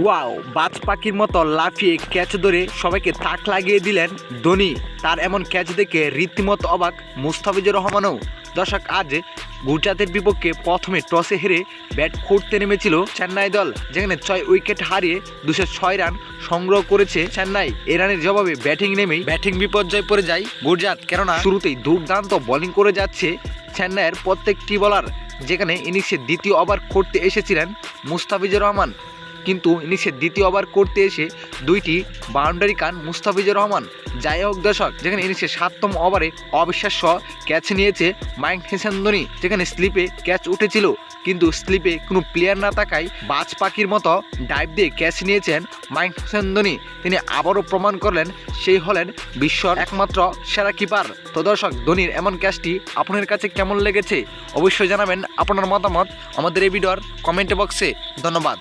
Wow, বাজ পাখির মতো লাফিয়ে ক্যাচ ধরে সবাইকে তাক লাগিয়ে দিলেন ধোনি। তার এমন ক্যাচ দেখে রীতিমতো অবাক মুস্তাফিজুর রহমানও। দর্শক, আজ গুজরাতের বিপক্ষে প্রথমে টসে হেরে ব্যাট করতে নেমেছিল চেন্নাই দল, যেখানে ছয় উইকেট হারিয়ে দুশো ছয় রান সংগ্রহ করেছে চেন্নাই। এ রানের জবাবে ব্যাটিং নেমেই ব্যাটিং বিপর্যয় পড়ে যায় গুজরাট, কেননা শুরুতেই দুর্দান্ত বোলিং করে যাচ্ছে চেন্নাইয়ের প্রত্যেকটি বলার যেখানে ইনিংসে দ্বিতীয় ওভার করতে এসেছিলেন মুস্তাফিজুর রহমান। কিন্তু ইনিংসের দ্বিতীয় ওভার করতে এসে দুইটি বাউন্ডারি কান মুস্তাফিজুর রহমান যাই হোক দর্শক, যেখানে ইনিংসের সাততম ওভারে অবিশ্বাস্য ক্যাচ নিয়েছে মাইক হেসেন ধোনি যেখানে স্লিপে ক্যাচ উঠেছিল। কিন্তু স্লিপে কোনো প্লেয়ার না থাকায় বাজ পাখির মতো ডাইভ দিয়ে ক্যাচ নিয়েছেন মাইক হোসেন ধোনি তিনি আবারও প্রমাণ করলেন সেই হলেন বিশ্বর একমাত্র সেরা কিপার। তো দর্শক, ধোনির এমন ক্যাচটি আপনার কাছে কেমন লেগেছে? অবশ্যই জানাবেন আপনার মতামত আমাদের এই ভিডিওর কমেন্ট বক্সে। ধন্যবাদ।